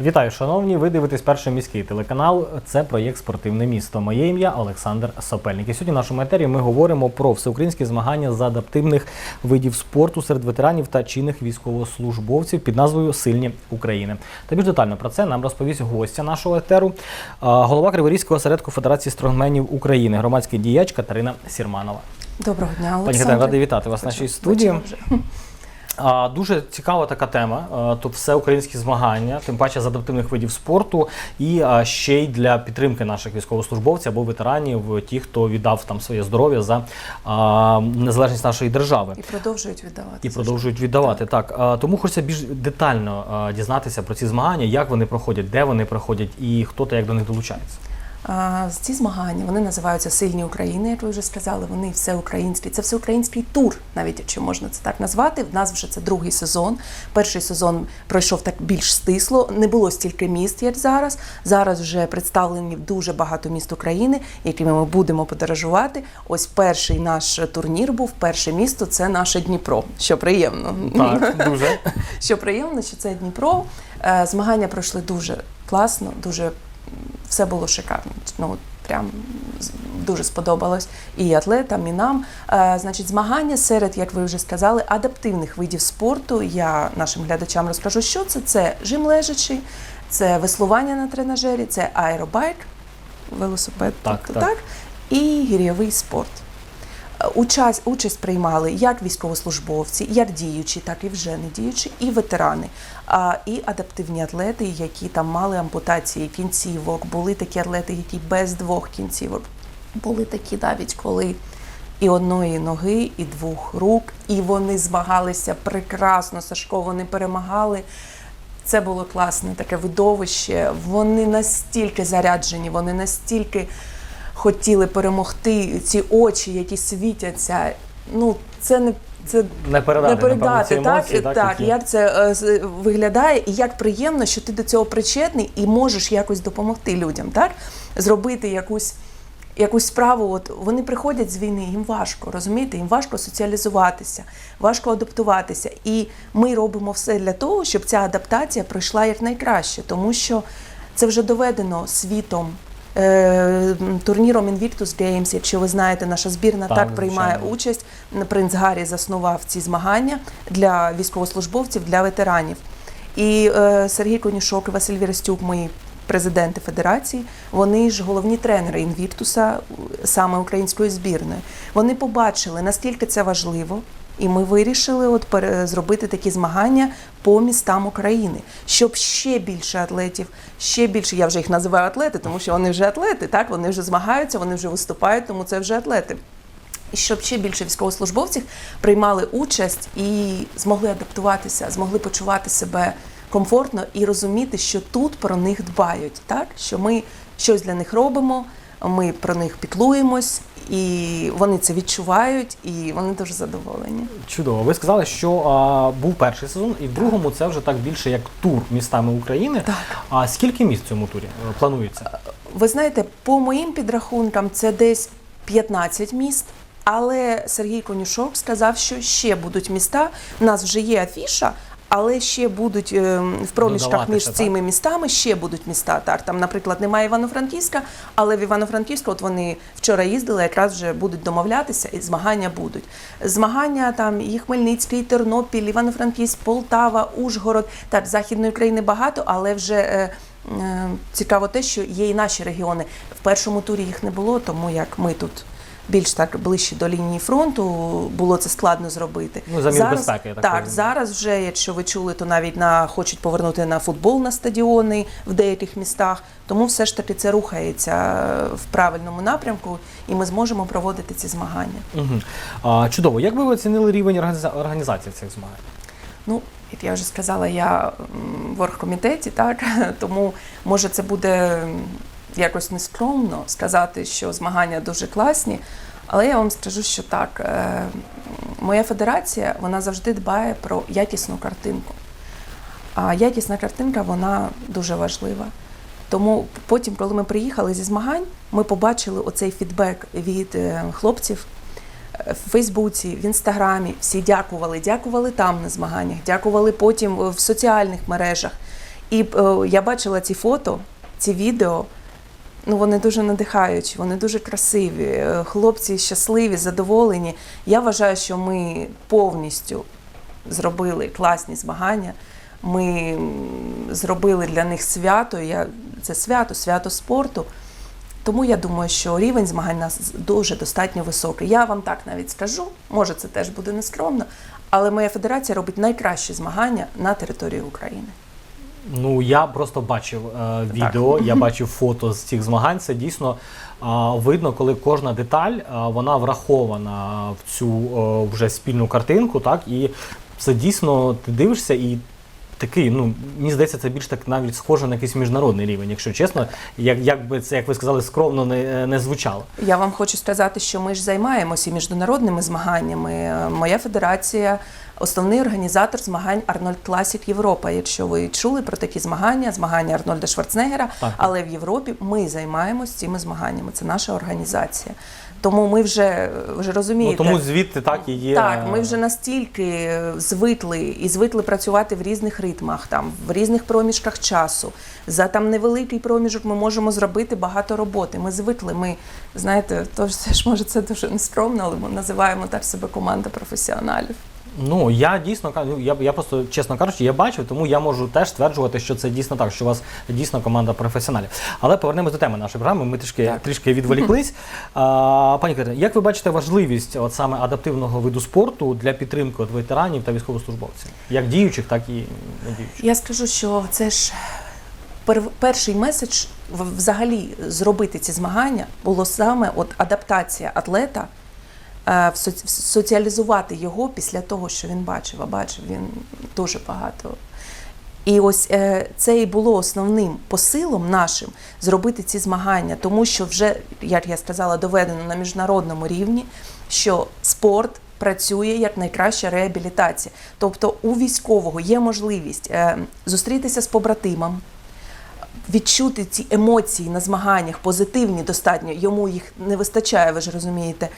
Вітаю, шановні. Ви дивитесь перший міський телеканал. Це проєкт Спортивне місто. Моє ім'я Олександр Сопельник. І сьогодні в нашому етері ми говоримо про всеукраїнські змагання з адаптивних видів спорту серед ветеранів та чинних військовослужбовців під назвою Сильні України. Та більш детально про це нам розповість гостя нашого етеру, голова Криворізького осередку Федерації стронгменів України, громадський діяч Катерина Сірманова. Доброго дня, Пані Олександр. Катерина, радий вітати вас в нашій студії. Вже. Дуже цікава така тема. Тут все українські змагання, тим паче з адаптивних видів спорту, і ще й для підтримки наших військовослужбовців або ветеранів, ті, хто віддав там своє здоров'я за незалежність нашої держави. І продовжують віддавати. І продовжують віддавати так. А, Тому хочеться більш детально дізнатися про ці змагання, як вони проходять, де вони проходять, і хто та як до них долучається. Ці змагання вони називаються Сильні України, як ви вже сказали. Вони всеукраїнські. Це всеукраїнський тур, навіть якщо можна це так назвати. В нас вже це другий сезон. Перший сезон пройшов так більш стисло. Не було стільки міст, як зараз. Зараз вже представлені дуже багато міст України, якими ми будемо подорожувати. Ось перший наш турнір був. Перше місто це наше Дніпро, що приємно. Так, дуже. Що приємно, що це Дніпро. Е, Змагання пройшли дуже класно, дуже все було шикарно. Ну, прям дуже сподобалось і атлетам, і нам. Е, Значить, змагання серед, як ви вже сказали, адаптивних видів спорту. Я нашим глядачам розкажу, що це. Це жим лежачий, це веслування на тренажері, це аеробайк, велосипед, Так, тобто так. так, і гір'євий спорт. Участь, участь приймали як військовослужбовці, як діючі, так і вже не діючі, і ветерани, а і адаптивні атлети, які там мали ампутації кінцівок. Були такі атлети, які без двох кінцівок. Були такі навіть коли і одної ноги, і двох рук, і вони змагалися прекрасно. Сашко, вони перемагали. Це було класне таке видовище. Вони настільки заряджені, вони настільки хотіли перемогти. Ці очі, які світяться. Ну, це не це Не передати, не передати напевно, ці так, емоції, так, так, які- як це е, виглядає, і як приємно, що ти до цього причетний і можеш якось допомогти людям, так? Зробити якусь. Якусь справу, от вони приходять з війни, їм важко, розумієте? Їм важко соціалізуватися, важко адаптуватися. І ми робимо все для того, щоб ця адаптація пройшла якнайкраще, тому що це вже доведено світом. Е, турніром Invictus Games, якщо ви знаєте, наша збірна Так, так, приймає участь. Принц Гаррі заснував ці змагання для військовослужбовців, для ветеранів. І е, Сергій Конюшок і Василь Вірастюк, мої президенти федерації, вони ж головні тренери інвіктуса, саме української збірної. Вони побачили, наскільки це важливо. І ми вирішили от зробити такі змагання по містам України, щоб ще більше атлетів, ще більше. Я вже їх називаю атлети, тому що вони вже атлети, так вони вже змагаються, вони вже виступають, тому це вже атлети. І щоб ще більше військовослужбовців приймали участь і змогли адаптуватися, змогли почувати себе комфортно і розуміти, що тут про них дбають, так що ми щось для них робимо, ми про них піклуємось, і вони це відчувають, і вони дуже задоволені. Чудово. Ви сказали, що а, був перший сезон, і в другому це вже так більше як тур містами України. Так. А скільки міст в цьому турі е, планується? Ви знаєте, по моїм підрахункам, це десь 15 міст. Але Сергій Конюшок сказав, що ще будуть міста. У нас вже є афіша, але ще будуть е, в проміжках між цими містами ще будуть міста. Так, там, наприклад, немає Івано-Франківська, але в Івано-Франківську, от вони вчора їздили, якраз вже будуть домовлятися, і змагання будуть. Змагання там і Хмельницький, і Тернопіль, Івано-Франківськ, Полтава, Ужгород. Так, західної України багато, але вже. е, Е, Цікаво те, що є і наші регіони. В першому турі їх не було, тому як ми тут більш так ближче до лінії фронту, було це складно зробити. Ну, за мір зараз, безпеки, я так так, зараз вже, якщо ви чули, то навіть на хочуть повернути на футбол на стадіони в деяких містах. Тому все ж таки це рухається в правильному напрямку, і ми зможемо проводити ці змагання. Угу. А, чудово. Як би ви оцінили рівень організа- організації цих змагань? Ну, як я вже сказала, я в оргкомітеті, так тому може це буде якось нескромно сказати, що змагання дуже класні. Але я вам скажу, що так, е, моя федерація вона завжди дбає про якісну картинку. А якісна картинка вона дуже важлива. Тому потім, коли ми приїхали зі змагань, ми побачили оцей фідбек від е, хлопців в Фейсбуці, в Інстаграмі. Всі дякували, дякували там на змаганнях, дякували потім в соціальних мережах. І е, я бачила ці фото, ці відео. Ну, вони дуже надихаючі, вони дуже красиві. е, Хлопці щасливі, задоволені. Я вважаю, що ми повністю зробили класні змагання. Ми зробили для них свято. Я, це свято, свято спорту. Тому я думаю, що рівень змагань нас дуже достатньо високий. Я вам так навіть скажу, може це теж буде нескромно, але моя федерація робить найкращі змагання на території України. Ну я просто бачив е, відео, я бачив фото з цих змагань. Це дійсно е, видно, коли кожна деталь е, вона врахована в цю е, вже спільну картинку, так і це дійсно ти дивишся і. Такий, ну мені здається, це більш так навіть схоже на якийсь міжнародний рівень, якщо чесно, як, як би це, як ви сказали, скромно не, не звучало. Я вам хочу сказати, що ми ж займаємося міжнародними змаганнями. Е, Моя федерація основний організатор змагань Арнольд Класік Європа. Якщо ви чули про такі змагання, змагання Арнольда Шварценеггера, Так. але в Європі ми займаємося цими змаганнями. Це наша організація. Тому ми вже, вже Ну тому звідти так і є. Так, ми вже настільки звикли і звикли працювати в різних ритмах, там в різних проміжках часу. За там невеликий проміжок ми можемо зробити багато роботи. Ми звикли. Ми знаєте, то це ж може це дуже нескромно, але ми називаємо так себе команда професіоналів. Ну я дійсно кажу, ну, я, я просто чесно кажучи, я бачив, тому я можу теж стверджувати, що це дійсно так, що у вас дійсно команда професіоналів. Але повернемось до теми нашої програми. Ми трішки Так. трішки відволіклись. А, пані Катерино, як ви бачите важливість от саме адаптивного виду спорту для підтримки от ветеранів та військовослужбовців, як діючих, так і не діючих? Я скажу, що це ж пер- перший меседж взагалі зробити ці змагання було саме от адаптація атлета, соціалізувати його після того, що він бачив. А бачив він дуже багато. І ось е, це і було основним посилом нашим зробити ці змагання, тому що вже, як я сказала, доведено на міжнародному рівні, що спорт працює як найкраща реабілітація. Тобто у військового є можливість е, зустрітися з побратимом, відчути ці емоції на змаганнях, позитивні достатньо, йому їх не вистачає, ви ж розумієте.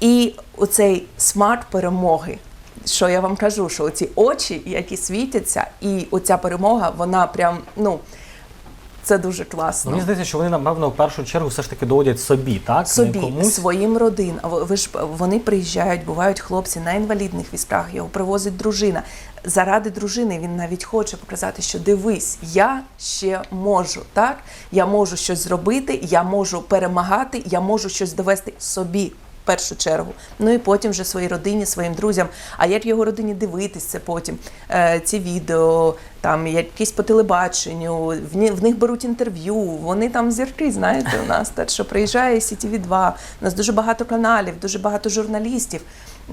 І оцей смак перемоги. Що я вам кажу, що оці очі, які світяться, і оця перемога, вона прям, ну, це дуже класно. Мені здається, що вони напевно в першу чергу все ж таки доводять собі, так собі, комусь. своїм родинам. Ви ж вони приїжджають, бувають хлопці на інвалідних візках, його привозить дружина. Заради дружини він навіть хоче показати, що дивись, я ще можу, так? Я можу щось зробити, я можу перемагати, я можу щось довести собі. Першу чергу, ну і потім вже своїй родині, своїм друзям. А як його родині дивитися потім? Е, ці відео, там якісь по телебаченню, в, них беруть інтерв'ю. Вони там зірки, знаєте, у нас так що приїжджає ctv 2 У нас дуже багато каналів, дуже багато журналістів,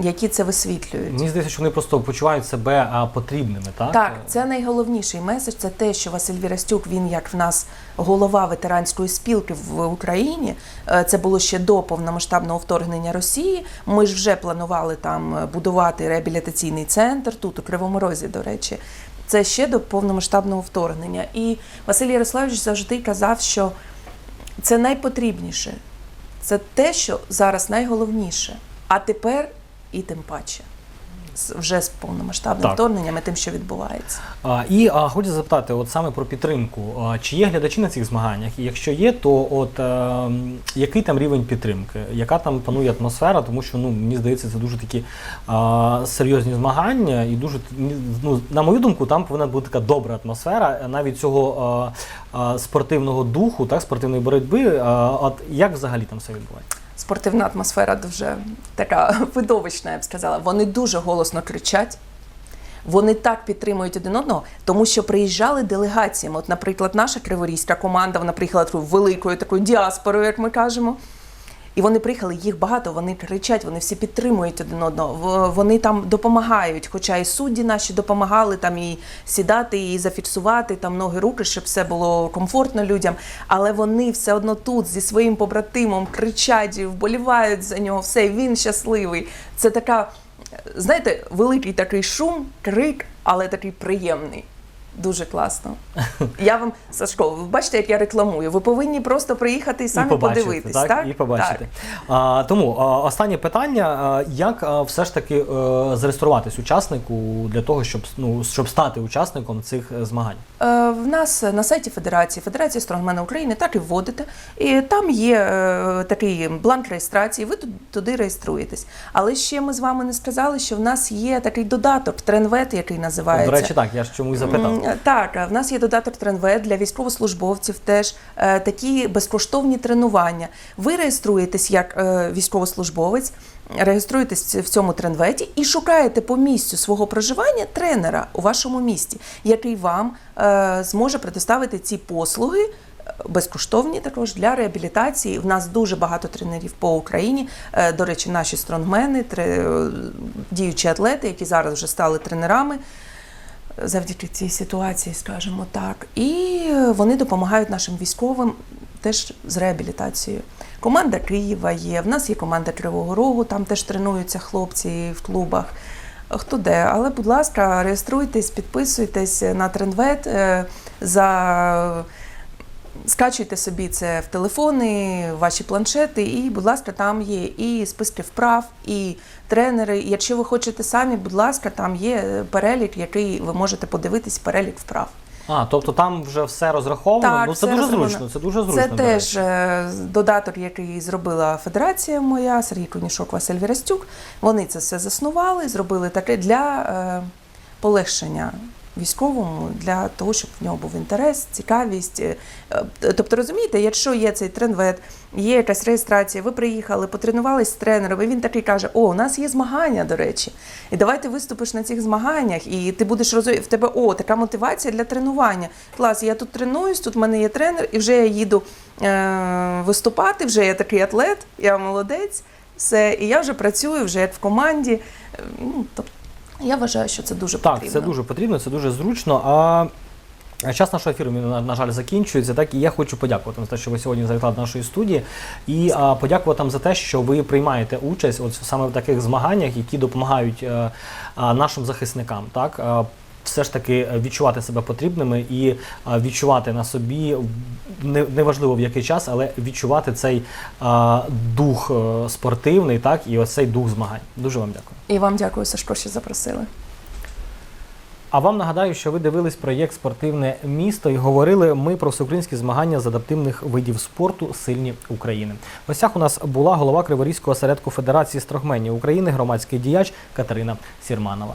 які це висвітлюють. Мені здається, що вони просто почувають себе потрібними, так? Так, це найголовніший меседж. Це те, що Василь Вірастюк, він як в нас голова ветеранської спілки в Україні. е, Це було ще до повномасштабного вторгнення Росії. Ми ж вже планували там е, будувати реабілітаційний центр тут у Кривому Розі, до речі. Це ще до повномасштабного вторгнення. І Василь Ярославович завжди казав, що це найпотрібніше. Це те, що зараз найголовніше. А тепер і тим паче. Вже з повномасштабним Так. вторгненням і тим, що відбувається. А, і а, хочу запитати, от саме про підтримку. А, чи є глядачі на цих змаганнях? І якщо є, то от е, який там рівень підтримки? Яка там панує атмосфера? Тому що ну мені здається, це дуже такі а, серйозні змагання, і дуже ну, на мою думку, там повинна бути така добра атмосфера, е, навіть цього а, а, спортивного духу, так спортивної боротьби. А, от як взагалі там все відбувається? Спортивна атмосфера дуже така видовищна, я б сказала. Вони дуже голосно кричать. Вони так підтримують один одного, тому що приїжджали делегаціями. От, наприклад, наша криворізька команда, вона приїхала такою великою такою діаспорою, як ми кажемо. І вони приїхали, їх багато, вони кричать, вони всі підтримують один одного. Вони там допомагають. Хоча і судді наші допомагали там і сідати, і зафіксувати там ноги, руки, щоб все було комфортно людям. Але вони все одно тут зі своїм побратимом кричать, вболівають за нього. Все, він щасливий. Це така, знаєте, великий такий шум, крик, але такий приємний. Дуже класно. Я вам, Сашко, ви бачите, як я рекламую. Ви повинні просто приїхати і самі і подивитись. так, Так, і побачити. А, тому а, останнє питання: а, як а, все ж таки е, зареєструватись учаснику для того, щоб ну щоб стати учасником цих е, змагань? Е, В нас на сайті Федерації, Федерації Стронгмена України, так і вводите. І там є е, такий бланк реєстрації, ви туди реєструєтесь. Але ще ми з вами не сказали, що в нас є такий додаток, тренвет, який називається. До речі, так я ж чому запитав. М, Так, в нас є додаток Тренвет для військовослужбовців. Теж е, такі безкоштовні тренування. Ви реєструєтесь як е, військовослужбовець, реєструєтесь в цьому тренветі і шукаєте по місцю свого проживання тренера у вашому місті, який вам е, зможе предоставити ці послуги. е, Безкоштовні також для реабілітації. В нас дуже багато тренерів по Україні. Е, До речі, наші стронгмени, діючі атлети, які зараз вже стали тренерами завдяки цій ситуації, скажімо так. І вони допомагають нашим військовим теж з реабілітацією. Команда Києва є, в нас є команда Кривого Рогу, там теж тренуються хлопці в клубах. Хто де, але, будь ласка, реєструйтесь, підписуйтесь на трендвет е, за скачуйте собі це в телефони, в ваші планшети, і, будь ласка, там є і списки вправ, і тренери. Якщо ви хочете самі, будь ласка, там є перелік, який ви можете подивитись, перелік вправ. А, тобто там вже все розраховано. ну це все дуже розраховано. зручно. Це дуже зручно. Це теж е, додаток, який зробила федерація моя, Сергій Конішок, Василь Вірастюк. Вони це все заснували, зробили таке для е, полегшення військовому, для того, щоб в нього був інтерес, цікавість. Е, е, Тобто, розумієте, якщо є цей тренвет, є якась реєстрація, ви приїхали, потренувались з тренером, і він такий каже: О, у нас є змагання, до речі, і давай ти виступиш на цих змаганнях, і ти будеш розуміти, в тебе о, така мотивація для тренування. Клас, я тут тренуюсь, тут в мене є тренер, і вже я їду е- виступати, вже я такий атлет, я молодець, все, і я вже працюю вже як в команді. Е, Ну, тобто, я вважаю, що це дуже Так, потрібно. це дуже потрібно, це дуже зручно. А час нашого ефіру, на, на жаль, закінчується. Так і я хочу подякувати за те, що ви сьогодні завітали до нашої студії, і а, подякувати вам за те, що ви приймаєте участь от саме в таких змаганнях, які допомагають а, а, нашим захисникам. Так. Все ж таки відчувати себе потрібними і відчувати на собі неважливо в який час, але відчувати цей дух е, спортивний, так і ось цей дух змагань. Дуже вам дякую. І вам дякую, Сашко, що запросили. А вам нагадаю, що ви дивились проєкт Спортивне місто і говорили ми про всеукраїнські змагання з адаптивних видів спорту Сильні України. В гостях у нас була голова Криворізького осередку Федерації строгменів України, громадський діяч Катерина Сірманова.